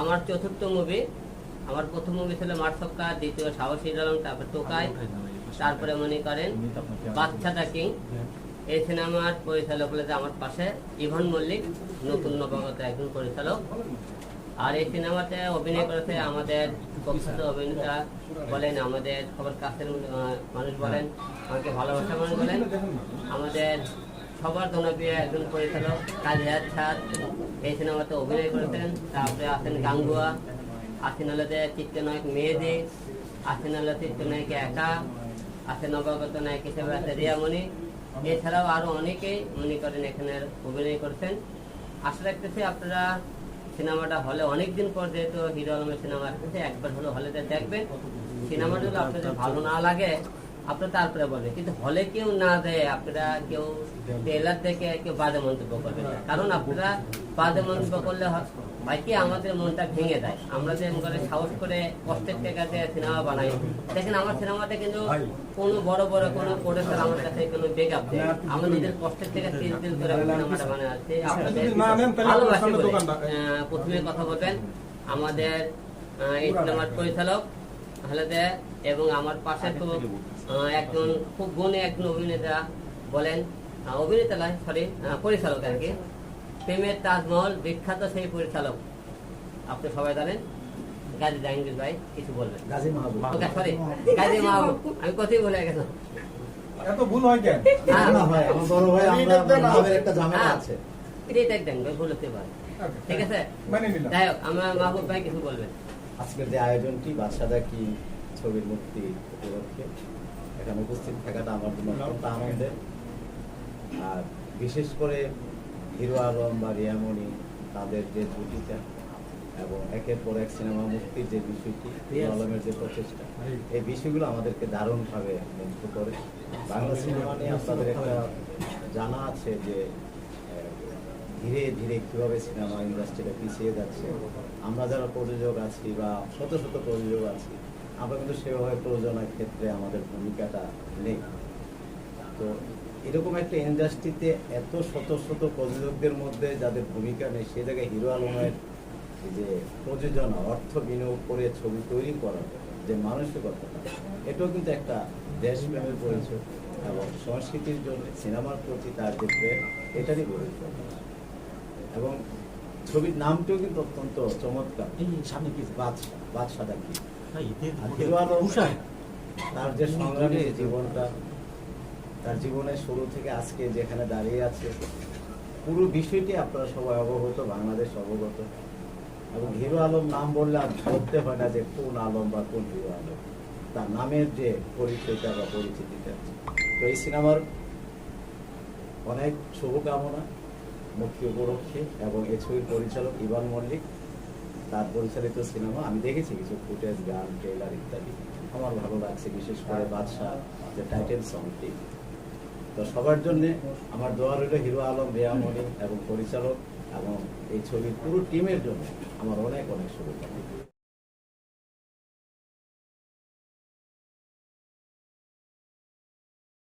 আমার চতুর্থ মুভি আমার প্রথম মুভি ছিল মার্সক্কা দ্বিতীয় সাহসী ডালং তারপর টোকাই, তারপরে মনে করেন বাচ্চাটা কিং। এই সিনেমার পরিচালক হলো আমার পাশে ইভন মল্লিক, নতুন নবাগত একজন পরিচালক। আর এই সিনেমাতে অভিনয় করেছে আমাদের প্রখ্যাত অভিনেতা বলেন, আমাদের সবার কাছের মানুষ বলেন, আমাকে ভালোবাসা মানুষ বলেন আমাদের সবার জনপ্রিয় একজন পরিচালক কাজী ছাদ এই সিনেমাতে অভিনয় করেছেন, তারপরে আছেন গাঙ্গুয়া। আছেন যে চিত্রনায়ক মেয়েদে আছেন হলো চিত্রনায়ক একা, আছে নবাগত নায়ক হিসেবে আছে রিয়ামণি। এছাড়াও আরও অনেকেই মনে করেন এখানে অভিনয় করছেন। আশা রাখতেছি আপনারা সিনেমাটা হলে অনেকদিন পর যেহেতু হিরো আলমের সিনেমা আসতেছে, একবার হলো হলে দেখবেন। সিনেমাটা যদি আপনাদের ভালো না লাগে আপনারা তারপরে বলবেন। কিন্তু হলে কেউ না দেয় আপনারা কেউ ট্রেলার দেখে কেউ বাজে মন্তব্য করবেন না। কারণ আপনারা বাজে মন্তব্য করলে হয় ভাই কি আমাদের মনটা ভেঙে দেয়? আমরা যে করে সাহস করে কষ্টের টাকা দিয়ে সিনেমা বানাই। দেখেন আমার সিনেমাতে কিন্তু কোনো বড় বড় কোনো প্রোডাক্টর আমার কাছে কোনো বেকআপ দেয়। আমরা নিজের কষ্টের থেকে তিল তিল করে সিনেমাটা বানাই আপনাদের ভালোবাসি প্রথমে কথা বলবেন আমাদের এই সিনেমার পরিচালক হালেদে এবং আমার পাশে তো একজন খুব গুণে একজন অভিনেতা বলেন আহ, অভিনেতা নয় সরি পরিচালক আর কি। প্রেমের তাজমহল বিখ্যাত সেই পরিচালক। আপনি সবাই জানেন গাজী জাহাঙ্গীর ভাই কিছু বলবেন? গাজী মাহবুব। সরি গাজী মাহবুব। আমি কথাই বলে গেলাম এত ভুল হয় কেন? হ্যাঁ। না ভাই আমার বড় ভাই আমরা একটা ঝামেলা। আছে। এটাই দেন ভাই ভুল পারে। ঠিক আছে? মানে নিলাম। যাই হোক আমার মাহবুব ভাই কিছু বলবেন। আজকের যে আয়োজনটি বাদশাদা কি ছবির মুক্তি উপলক্ষে? এখানে উপস্থিত থাকাটা আমার জন্য অত্যন্ত আনন্দের। আর বিশেষ করে হিরো আলম বা রিয়ামণি তাদের যে জুটিটা এবং একের পর এক সিনেমা মুক্তির যে বিষয়টি আলমের যে প্রচেষ্টা এই বিষয়গুলো আমাদেরকে দারুণভাবে মুগ্ধ করে। বাংলা সিনেমা নিয়ে আপনাদের একটা জানা আছে যে ধীরে ধীরে কীভাবে সিনেমা ইন্ডাস্ট্রিটা পিছিয়ে যাচ্ছে। আমরা যারা প্রযোজক আছি বা শত শত প্রযোজক আছি আমরা কিন্তু সেভাবে প্রযোজনার ক্ষেত্রে আমাদের ভূমিকাটা নেই। তো এরকম একটা ইন্ডাস্ট্রিতে এত শত শত প্রযোজকদের মধ্যে যাদের ভূমিকা নেই সে জায়গায় হিরো আলমের যে প্রযোজনা অর্থ বিনিয়োগ করে ছবি তৈরি করার যে মানসিকতা এটাও কিন্তু একটা দেশপ্রেমের পরিচয় এবং সংস্কৃতির জন্য সিনেমার প্রতি তার যে প্রেম এটারই পরিচয় এবং ছবির নামটিও কিন্তু অত্যন্ত চমৎকার। এই সামনে কি? বাদশা বাদশাটা কি? তার যে সংগ্রামী জীবনটা তার জীবনের শুরু থেকে আজকে যেখানে দাঁড়িয়ে আছে পুরো বিষয়টি আপনারা সবাই অবগত বাংলাদেশ অবগত। এবং হিরো আলম নাম বললে আর বলতে হয় না যে কোন আলম বা কোন হিরো আলম। তার নামের যে পরিচয়টা বা পরিচিতিটা। তো এই সিনেমার অনেক শুভকামনা মুক্তি উপলক্ষে এবং এই ছবির পরিচালক ইভান মল্লিক। তার পরিচালিত সিনেমা, আমি দেখেছি কিছু ফুটেজ, গান ট্রেলার ইত্যাদি। আমার ভালো লাগছে, বিশেষ করে বাদশাহ, যে টাইটেল সংটি তো সবার জন্য আমার দোয়া রইল হিরো আলম বেয়ামণি এবং পরিচালক এবং এই ছবির পুরো টিমের জন্য আমার অনেক অনেক শুভকামনা